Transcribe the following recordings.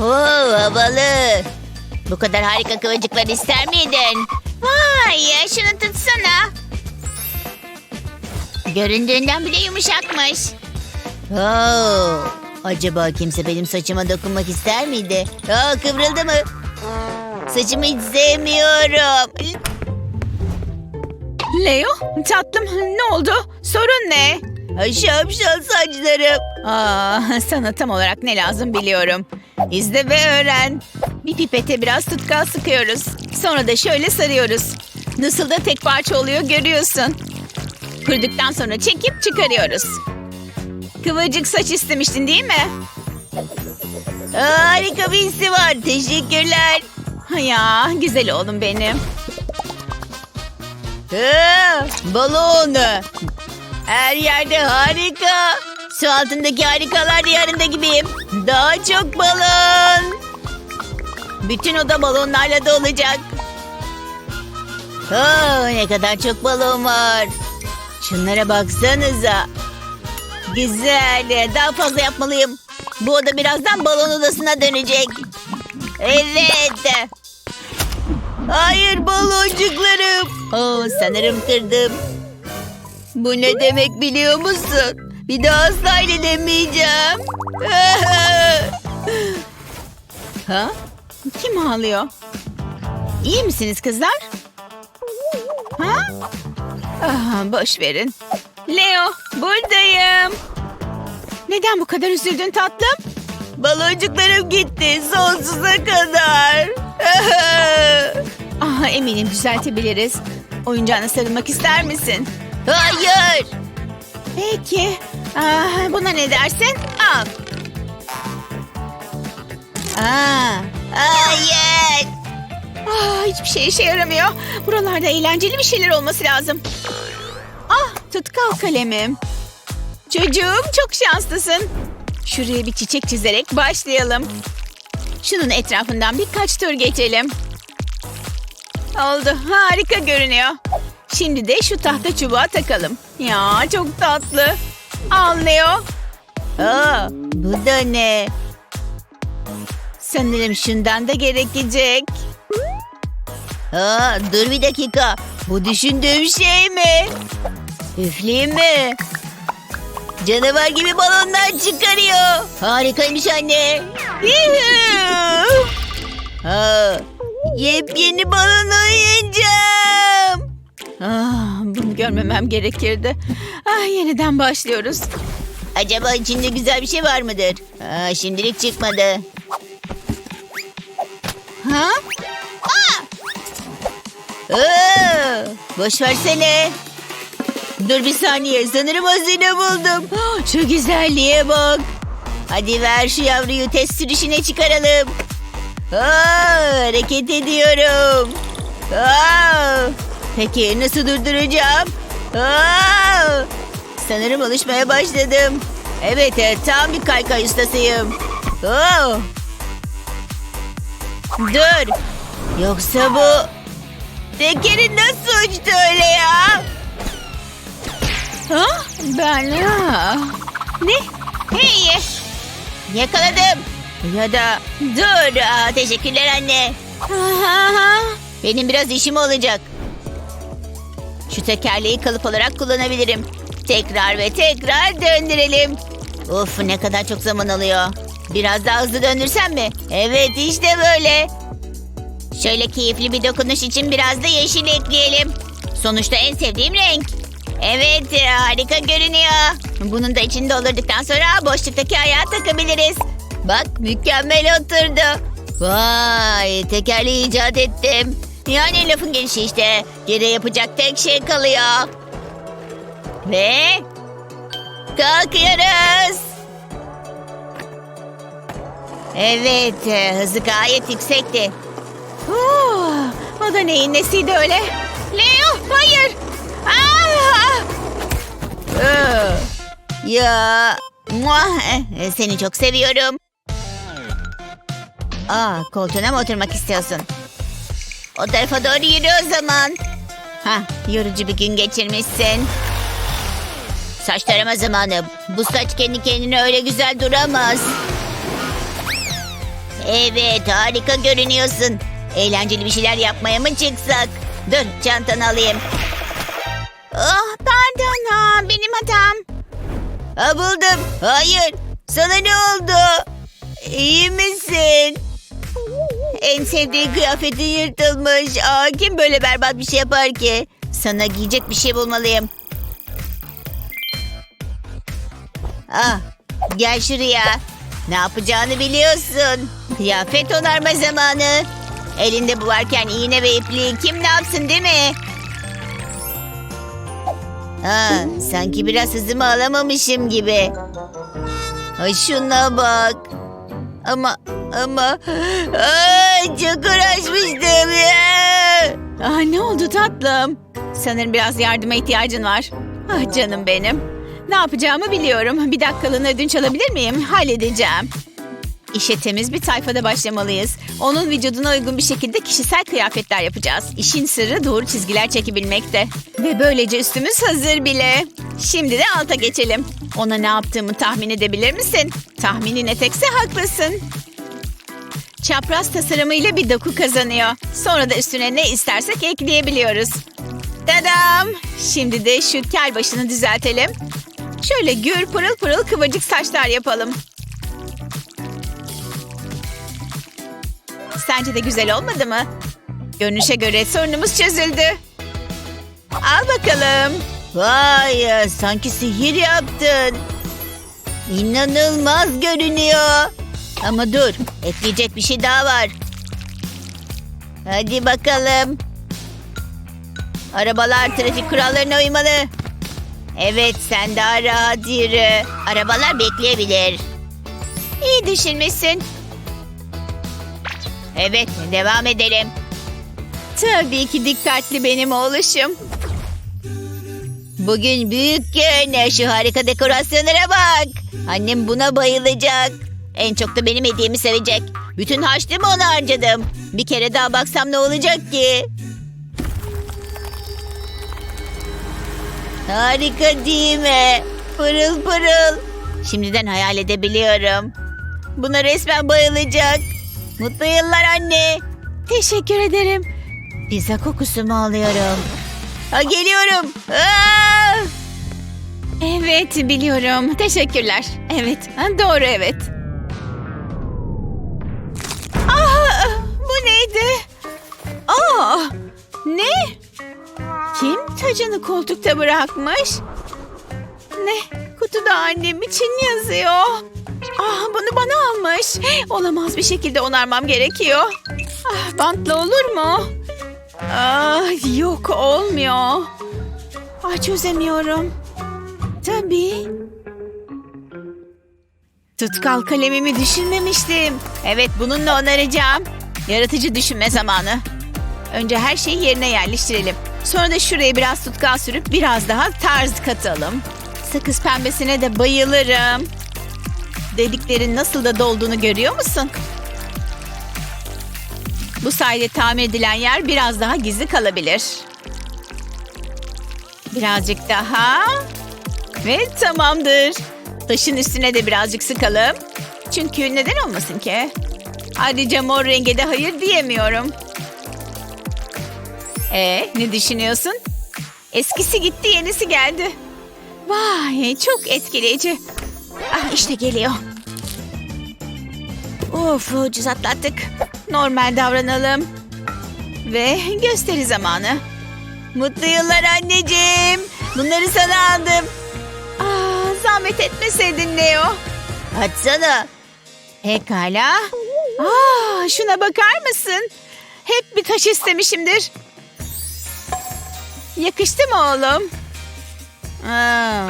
Oo, havalı. Bu kadar harika kıvırcıklar ister miydin? Vay şunu tutsana. Göründüğünden bile yumuşakmış. Oo, acaba kimse benim saçıma dokunmak ister miydi? Aa, kıvrıldı mı? Saçımı hiç sevmiyorum. Leo, tatlım ne oldu? Sorun ne? Şapşal saçlarım. Aa, sana tam olarak ne lazım biliyorum. İzle ve öğren. Bir pipete biraz tutkal sıkıyoruz. Sonra da şöyle sarıyoruz. Nasıl da tek parça oluyor görüyorsun. Kırdıktan sonra çekip çıkarıyoruz. Kıvırcık saç istemiştin değil mi? Harika bir hissi var. Teşekkürler. Ya güzel oğlum benim. Aa, balon. Her yerde harika. Su altındaki harikalar diyarında gibiyim. Daha çok balon. Bütün oda balonlarla dolacak. Aa, ne kadar çok balon var. Şunlara baksanıza. Güzel. Daha fazla yapmalıyım. Bu oda birazdan balon odasına dönecek. Evet. Hayır baloncuklarım. Oo, sanırım kırdım. Bu ne demek biliyor musun? Bir daha asla demeyeceğim. Ha? Kim ağlıyor? İyi misiniz kızlar? Ha? Ah, boş verin. Leo, buradayım. Neden bu kadar üzüldün tatlım? Baloncuklarım gitti sonsuza kadar. Ah, eminim düzeltebiliriz. Oyuncağına sarılmak ister misin? Hayır. Peki. Ah, buna ne dersin? Al. Aa, hayır. Ah, hiçbir şey işe yaramıyor. Buralarda eğlenceli bir şeyler olması lazım. Ah, tutkal kalemim. Çocuğum çok şanslısın. Şuraya bir çiçek çizerek başlayalım. Şunun etrafından birkaç tur geçelim. Oldu, harika görünüyor. Şimdi de şu tahta çubuğa takalım. Ya çok tatlı. Leo. Aa, bu da ne? Sanırım şundan da gerekecek. Aa, dur bir dakika. Bu düşündüğüm şey mi? Üfleyeyim mi? Canavar gibi balonlar çıkarıyor. Harikaymış anne. Aa, yepyeni balon oyuncağım. Ah, bunu görmemem gerekirdi. Ah, yeniden başlıyoruz. Acaba içinde güzel bir şey var mıdır? Aa, şimdilik çıkmadı. Ha? Aa, boş versene. Dur bir saniye sanırım hazine buldum. Ah, Şu güzelliğe bak. Hadi ver şu yavruyu test sürüşüne çıkaralım. Aa, hareket ediyorum. Aa, peki nasıl durduracağım? Aa, sanırım alışmaya başladım. Evet, evet tam bir kaykay ustasıyım. Oo. Dur. Yoksa bu Tekerin nasıl uçtu öyle ya? Ha? Ben ha. Ne? Hey! Yakaladım. Ya da dur. Aa, teşekkürler anne. Benim biraz işim olacak. Şu tekerleği kalıp olarak kullanabilirim. Tekrar ve tekrar döndürelim. Of ne kadar çok zaman alıyor. Biraz daha hızlı döndürsem mi? Evet işte böyle. Şöyle keyifli bir dokunuş için biraz da yeşil ekleyelim. Sonuçta en sevdiğim renk. Evet harika görünüyor. Bunun da içinde doldurduktan sonra boşluktaki ayağı takabiliriz. Bak mükemmel oturdu. Vay tekerleği icat ettim. Yani lafın gelişi işte. Geriye yapacak tek şey kalıyor. Ve kalkıyoruz. Evet e, hızı gayet yüksekti. Oo, o da neyin nesiydi öyle? Leo hayır. Ee, Ya muah, eh, seni çok seviyorum. Aa, koltuğuna mı oturmak istiyorsun? O tarafa doğru yürü o zaman. Ha, yorucu bir gün geçirmişsin. Saç tarama zamanı. Bu saç kendi kendine öyle güzel duramaz. Evet harika görünüyorsun. Eğlenceli bir şeyler yapmaya mı çıksak? Dur çantanı alayım. Ah pardon ha, benim hatam. Ha buldum. Hayır. Sana ne oldu? İyi misin? En sevdiği kıyafetin yırtılmış. Aa, kim böyle berbat bir şey yapar ki? Sana giyecek bir şey bulmalıyım. Ah, gel şuraya. Ne yapacağını biliyorsun. Kıyafet onarma zamanı. Elinde bu varken iğne ve ipliği kim ne yapsın değil mi? Ha, sanki biraz hızımı alamamışım gibi. Ay şuna bak. Ama ama ay, çok uğraşmıştım ya. Ah, ne oldu tatlım? Sanırım biraz yardıma ihtiyacın var. Ah canım benim. Ne yapacağımı biliyorum. Bir dakikalığına ödünç alabilir miyim? Halledeceğim. İşe temiz bir tayfada başlamalıyız. Onun vücuduna uygun bir şekilde kişisel kıyafetler yapacağız. İşin sırrı doğru çizgiler çekebilmekte. Ve böylece üstümüz hazır bile. Şimdi de alta geçelim. Ona ne yaptığımı tahmin edebilir misin? Tahminin etekse haklısın. Çapraz tasarımıyla bir doku kazanıyor. Sonra da üstüne ne istersek ekleyebiliyoruz. Tadam! Şimdi de şu kel başını düzeltelim. Şöyle gür pırıl pırıl kıvırcık saçlar yapalım. Sence de güzel olmadı mı? Görünüşe göre sorunumuz çözüldü. Al bakalım. Vay ya, sanki sihir yaptın. İnanılmaz görünüyor. Ama dur, ekleyecek bir şey daha var. Hadi bakalım. Arabalar trafik kurallarına uymalı. Evet, sen daha rahat yürü. Arabalar bekleyebilir. İyi düşünmüşsün. Evet, devam edelim. Tabii ki dikkatli benim oğluşum. Bugün büyük gün. Şu harika dekorasyonlara bak. Annem buna bayılacak. En çok da benim hediyemi sevecek. Bütün harçlığımı ona harcadım. Bir kere daha baksam ne olacak ki? Harika değil mi? Pırıl pırıl. Şimdiden hayal edebiliyorum. Buna resmen bayılacak. Mutlu yıllar anne. Teşekkür ederim. Pizza kokusu mu alıyorum? Ha, geliyorum. Aa! Evet biliyorum. Teşekkürler. Evet doğru evet. Aa, bu neydi? Aa, ne? Kim tacını koltukta bırakmış? Ne? Kutuda annem için yazıyor. Ah, bunu bana almış. Olamaz bir şekilde onarmam gerekiyor. Ah, bantla olur mu? Ah, yok olmuyor. Ah, çözemiyorum. Tabii. Tutkal kalemimi düşünmemiştim. Evet bununla onaracağım. Yaratıcı düşünme zamanı. Önce her şeyi yerine yerleştirelim. Sonra da şuraya biraz tutkal sürüp biraz daha tarz katalım. Sakız pembesine de bayılırım. Deliklerin nasıl da dolduğunu görüyor musun? Bu sayede tamir edilen yer biraz daha gizli kalabilir. Birazcık daha. Ve tamamdır. Taşın üstüne de birazcık sıkalım. Çünkü neden olmasın ki? Ayrıca mor renge de hayır diyemiyorum. E ne düşünüyorsun? Eskisi gitti yenisi geldi. Vay çok etkileyici. Ah işte geliyor. Of ucuz atlattık. Normal davranalım. Ve gösteri zamanı. Mutlu yıllar anneciğim. Bunları sana aldım. Aa, zahmet etmeseydin Leo. Açsana. Pekala. Aa, şuna bakar mısın? Hep bir taş istemişimdir. Yakıştı mı oğlum? Aa,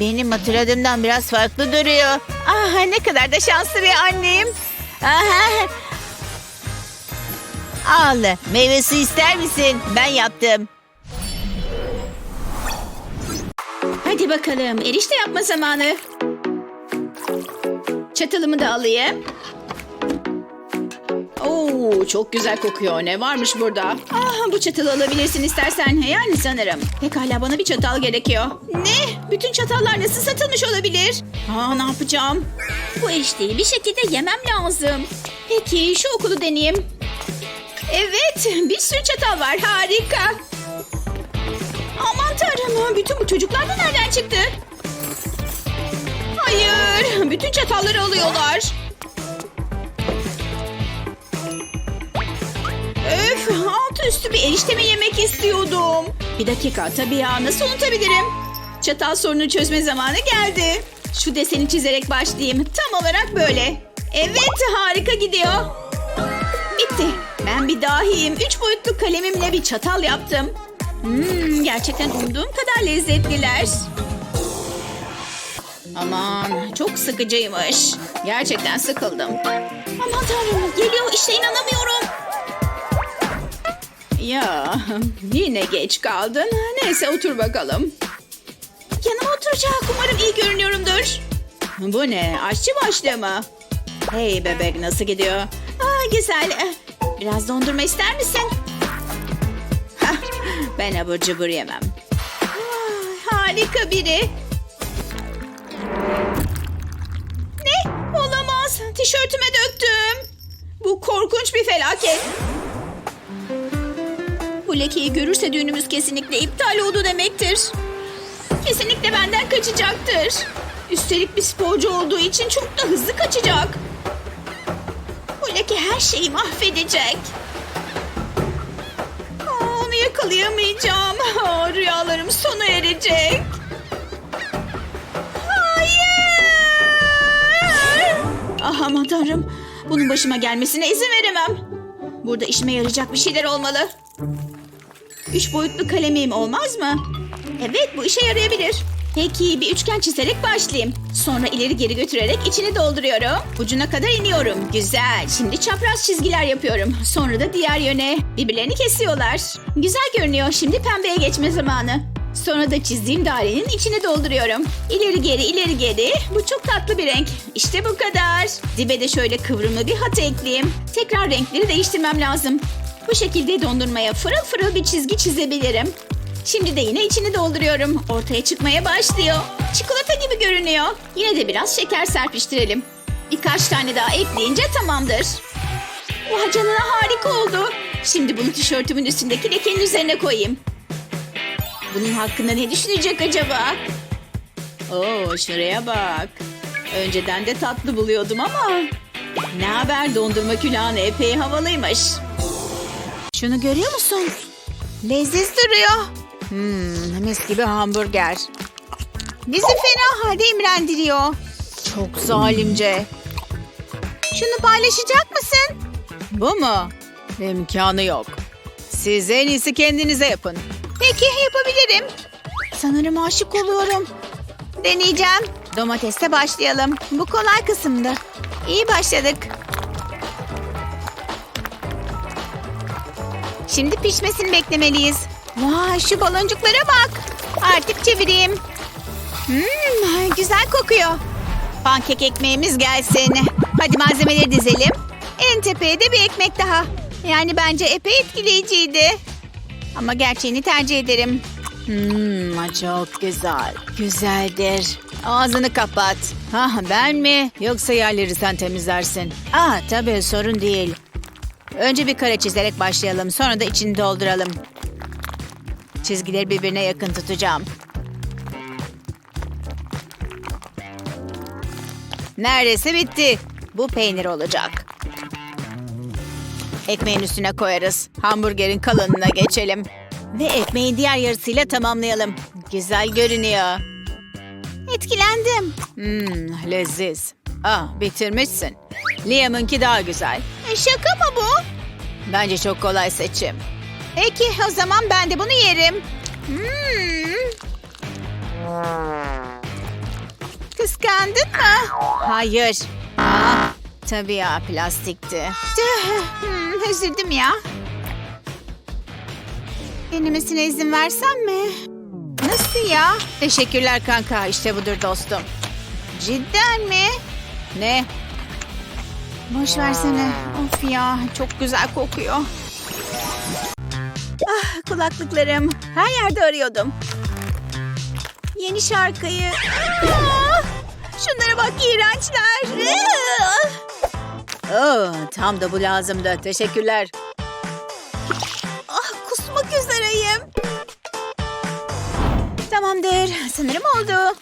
benim hatırladığımdan biraz farklı duruyor. Ah, ne kadar da şanslı bir anneyim. Aha, Al. Meyve suyu ister misin? Ben yaptım. hadi bakalım. Erişte yapma zamanı. Çatalımı da alayım. Oo, çok güzel kokuyor. Ne varmış burada? Ah, bu çatalı alabilirsin istersen. Yani sanırım. Pekala bana bir çatal gerekiyor. Ne? Bütün çatallar nasıl satılmış olabilir? Aa, ne yapacağım? Bu eşdeği bir şekilde yemem lazım. Peki şu okulu deneyeyim. Evet, bir sürü çatal var. Harika. Aman tanrım, bütün bu çocuklar da nereden çıktı? Hayır, bütün çatalları alıyorlar. Altı üstü bir erişte mi yemek istiyordum? Bir dakika, tabii ya, nasıl unutabilirim? Çatal sorunu çözme zamanı geldi. Şu deseni çizerek başlayayım. Tam olarak böyle. Evet, harika gidiyor. Bitti. Ben bir dahiyim. Üç boyutlu kalemimle bir çatal yaptım. Hmm, gerçekten umduğum kadar lezzetliler. Aman çok sıkıcıymış. Gerçekten sıkıldım. Aman tanrım geliyor işte inanamıyorum. yine geç kaldın. Neyse otur bakalım. Yanıma oturacak. Umarım iyi görünüyorumdur. Bu ne? Aşçı başlığı mı? Hey bebek nasıl gidiyor? Aa, güzel. Eh, Biraz dondurma ister misin? Ben abur cubur yemem. Aa, harika biri. Ne? Olamaz. Tişörtüme döktüm. Bu korkunç bir felaket. Bu lekeyi görürse düğünümüz kesinlikle iptal oldu demektir. Kesinlikle benden kaçacaktır. Üstelik bir sporcu olduğu için çok da hızlı kaçacak. Bu leke her şeyi mahvedecek. Aa, onu yakalayamayacağım. Aa, rüyalarım sona erecek. Hayır! Ah aman. Bunun başıma gelmesine izin veremem. Burada işime yarayacak bir şeyler olmalı. Üç boyutlu kalemim olmaz mı? Evet bu işe yarayabilir. Peki bir üçgen çizerek başlayayım. Sonra ileri geri götürerek içini dolduruyorum. Ucuna kadar iniyorum. Güzel. Şimdi çapraz çizgiler yapıyorum. Sonra da diğer yöne. Birbirlerini kesiyorlar. Güzel görünüyor. Şimdi pembeye geçme zamanı. Sonra da çizdiğim dairenin içini dolduruyorum. İleri geri ileri geri. Bu çok tatlı bir renk. İşte bu kadar. Dibe de şöyle kıvrımlı bir hat ekleyeyim. Tekrar renkleri değiştirmem lazım. Bu şekilde dondurmaya fırıl fırıl bir çizgi çizebilirim. Şimdi de yine içini dolduruyorum. Ortaya çıkmaya başlıyor. Çikolata gibi görünüyor. Yine de biraz şeker serpiştirelim. Birkaç tane daha ekleyince tamamdır. Vay canına harika oldu. Şimdi bunu tişörtümün üstündeki lekenin üzerine koyayım. Bunun hakkında ne düşünecek acaba? Oo şuraya bak. Önceden de tatlı buluyordum ama... Ne haber dondurma külahı epey havalıymış. Şunu görüyor musun? Leziz duruyor. Hmm, mis gibi hamburger. Bizi fena halde imrendiriyor. Çok zalimce. Şunu paylaşacak mısın? Bu mu? İmkanı yok. Siz en iyisi kendinize yapın. Peki yapabilirim. Sanırım aşık oluyorum. Deneyeceğim. Domatesle başlayalım. Bu kolay kısımdı. İyi başladık. Şimdi pişmesini beklemeliyiz. Vay şu baloncuklara bak. Artık çevireyim. Hmm, güzel kokuyor. Pankek ekmeğimiz gelsin. Hadi malzemeleri dizelim. En tepeye de bir ekmek daha. Yani bence epey etkileyiciydi. Ama gerçeğini tercih ederim. Hmm, çok güzel. Güzeldir. Ağzını kapat. Ha ben mi? Yoksa yerleri sen temizlersin. Aa tabii sorun değil. Önce bir kare çizerek başlayalım. Sonra da içini dolduralım. Çizgileri birbirine yakın tutacağım. Neredeyse bitti. Bu peynir olacak. Ekmeğin üstüne koyarız. Hamburgerin kalınına geçelim. Ve ekmeği diğer yarısıyla tamamlayalım. Güzel görünüyor. Etkilendim. Hmm, leziz. Ah, bitirmişsin. Liam'ınki daha güzel. E, şaka mı bu? Bence çok kolay seçim. Peki o zaman ben de bunu yerim. Hmm. Kıskandın mı? Hayır. Aa, tabii ya plastikti. Tüh, hmm, üzüldüm ya. Denemesine izin versem mi? Nasıl ya? Teşekkürler kanka. İşte budur dostum. Cidden mi? Ne? Boş versene. Of ya çok güzel kokuyor. Ah kulaklıklarım. Her yerde arıyordum. Yeni şarkıyı. Ah, şunlara bak iğrençler. Ah. Oh, tam da bu lazımdı. Teşekkürler. Tamamdır. Sanırım oldu.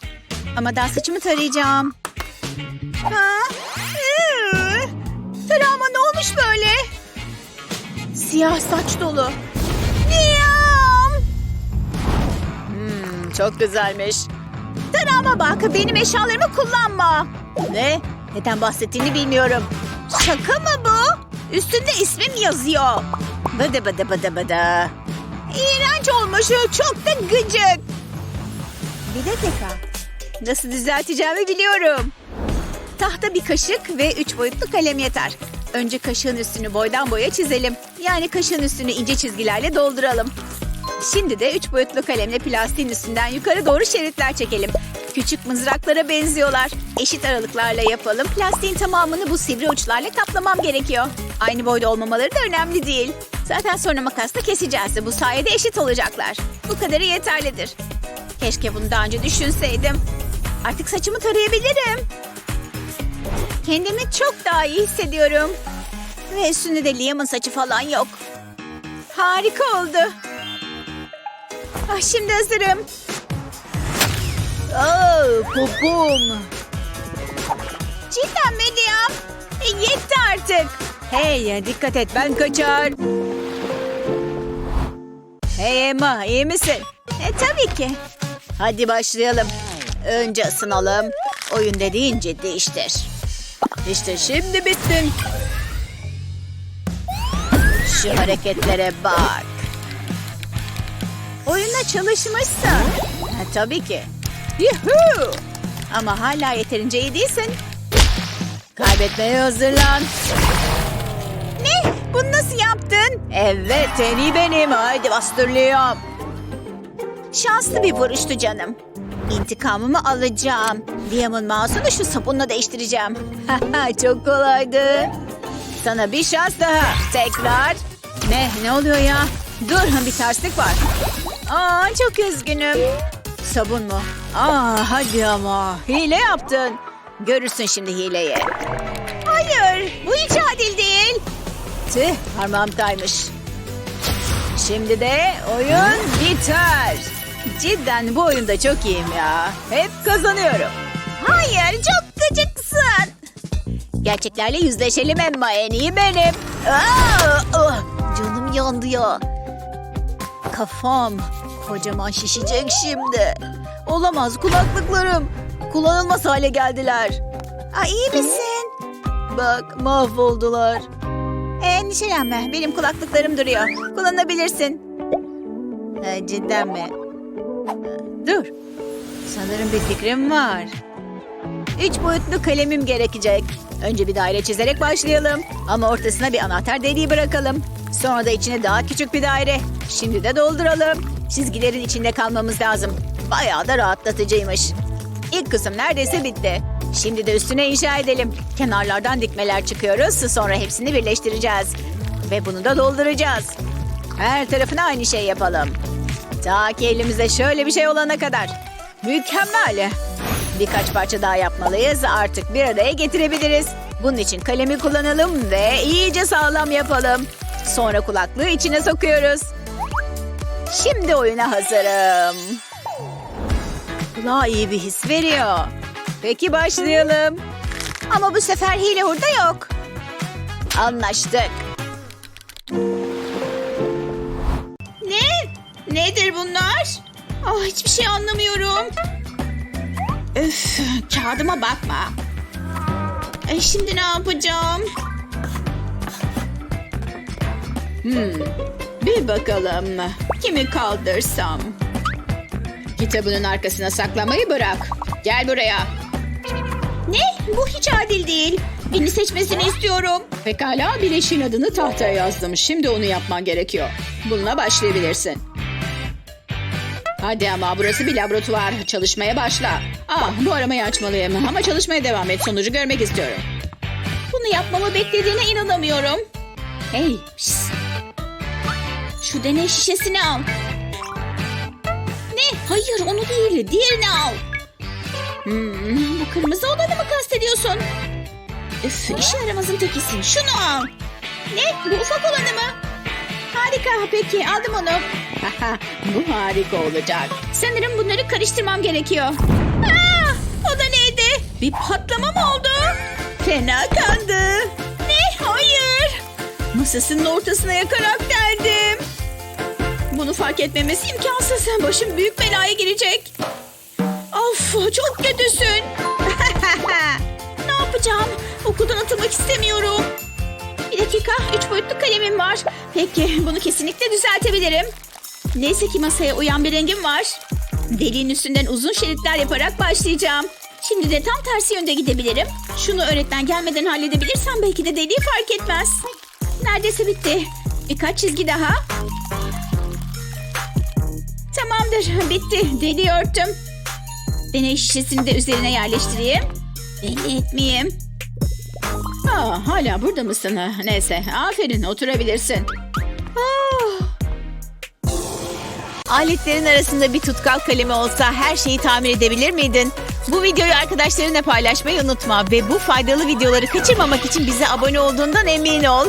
Ama daha saçımı tarayacağım. Ha? Iı, Tarağıma ne olmuş böyle? Siyah saç dolu. Niyam! Hmm, çok güzelmiş. Tarağıma bak, benim eşyalarımı kullanma. Ne? Neden bahsettiğini bilmiyorum. Şaka mı bu? Üstünde ismim yazıyor. Bıdı bıdı bıdı bıdı. İğrenç olmuş, çok da gıcık. Bir dakika. Nasıl düzelteceğimi biliyorum. Tahta bir kaşık ve üç boyutlu kalem yeter. Önce kaşığın üstünü boydan boya çizelim. Yani kaşığın üstünü ince çizgilerle dolduralım. Şimdi de üç boyutlu kalemle plastiğin üstünden yukarı doğru şeritler çekelim. Küçük mızraklara benziyorlar. Eşit aralıklarla yapalım. Plastiğin tamamını bu sivri uçlarla kaplamam gerekiyor. Aynı boyda olmamaları da önemli değil. Zaten sonra makasla keseceğiz. Bu sayede eşit olacaklar. Bu kadarı yeterlidir. Keşke bunu daha önce düşünseydim. Artık saçımı tarayabilirim. Kendimi çok daha iyi hissediyorum. Ve üstünde de Liam'ın saçı falan yok. Harika oldu. Ah, şimdi hazırım. Oh, popom. Cidden mi Liam? E, yetti artık. Hey dikkat et ben kaçar. Hey Emma iyi misin? E tabii ki. Hadi başlayalım. Önce ısınalım. Oyun dediğin ciddi. İşte şimdi bittin. Şu hareketlere bak. Oyuna çalışmışsın. Ha, tabii ki. Yuhuu! Ama hala yeterince iyi değilsin. Kaybetmeye hazırlan. Ne? Bunu nasıl yaptın? Evet, en benim. Haydi bastırlıyorum. Şanslı bir vuruştu canım. İntikamımı alacağım. Liam'ın mouse'unu şu sabunla değiştireceğim. Çok kolaydı. Sana bir şans daha. Tekrar. Ne? Ne oluyor ya? Dur bir terslik var. Aa çok üzgünüm. Sabun mu? Aa hadi ama. Hile yaptın. Görürsün şimdi hileyi. Hayır. Bu hiç adil değil. Tüh parmağım kaymış. Şimdi de oyun biter. Cidden bu oyunda çok iyiyim ya. Hep kazanıyorum. Hayır çok gıcıksın. Gerçeklerle yüzleşelim Emma en iyi benim. Aa, ah, canım yandı ya. Kafam kocaman şişecek şimdi. Olamaz kulaklıklarım. Kullanılmaz hale geldiler. Aa, iyi misin? Bak mahvoldular. Endişelenme benim kulaklıklarım duruyor. Kullanabilirsin. Ha, cidden mi? Dur. Sanırım bir fikrim var. Üç boyutlu kalemim gerekecek. Önce bir daire çizerek başlayalım. Ama ortasına bir anahtar deliği bırakalım. Sonra da içine daha küçük bir daire. Şimdi de dolduralım. Çizgilerin içinde kalmamız lazım. Bayağı da rahatlatıcıymış. İlk kısım neredeyse bitti. Şimdi de üstüne inşa edelim. Kenarlardan dikmeler çıkıyoruz. Sonra hepsini birleştireceğiz. Ve bunu da dolduracağız. Her tarafına aynı şey yapalım. Ta ki elimizde şöyle bir şey olana kadar. Mükemmel. Birkaç parça daha yapmalıyız. Artık bir araya getirebiliriz. Bunun için kalemi kullanalım ve iyice sağlam yapalım. Sonra kulaklığı içine sokuyoruz. Şimdi oyuna hazırım. Kulağa iyi bir his veriyor. Peki başlayalım. Ama bu sefer hile hurda yok. Anlaştık. Ne? Nedir bunlar? Ah hiçbir şey anlamıyorum. Öf, kağıdıma bakma. E, şimdi ne yapacağım? Hmm, bir bakalım. Kimi kaldırsam? Kitabının arkasına saklamayı bırak. Gel buraya. Ne? Bu hiç adil değil. Beni seçmesini istiyorum. Pekala bileşin adını tahtaya yazdım. Şimdi onu yapman gerekiyor. Bununla başlayabilirsin. Hadi ama burası bir laboratuvar. Çalışmaya başla. Ah bu aramayı açmalıyım ama çalışmaya devam et. Sonucu görmek istiyorum. Bunu yapmamı beklediğine inanamıyorum. Hey, şşt. Şu deney şişesini al. Ne? Hayır onu değil. Diğerini al. Hmm, bu kırmızı olanı mı kastediyorsun? Üf, işe yaramazın tekisin. Şunu al. Ne? Bu ufak olanı mı? Harika peki aldım onu. bu harika olacak. Sanırım bunları karıştırmam gerekiyor. Aa, o da neydi? Bir patlama mı oldu? Fena kandı. Ne? Hayır. Masasının ortasına yakarak deldim. Bunu fark etmemesi imkansız. Başım büyük belaya girecek. Of çok kötüsün. ne yapacağım? Okuldan atılmak istemiyorum. Bir dakika, üç boyutlu kalemim var. Peki, bunu kesinlikle düzeltebilirim. Neyse ki masaya uyan bir rengim var. Deliğin üstünden uzun şeritler yaparak başlayacağım. Şimdi de tam tersi yönde gidebilirim. Şunu öğretmen gelmeden halledebilirsem belki de deliği fark etmez. Neredeyse bitti. Birkaç çizgi daha. Tamamdır, bitti. Deliği örttüm. Deney şişesini de üzerine yerleştireyim. Belli etmeyeyim. Aa, hala burada mısın? Neyse, aferin oturabilirsin. Ah, Aletlerin arasında bir tutkal kalemi olsa her şeyi tamir edebilir miydin? Bu videoyu arkadaşlarınla paylaşmayı unutma ve bu faydalı videoları kaçırmamak için bize abone olduğundan emin ol.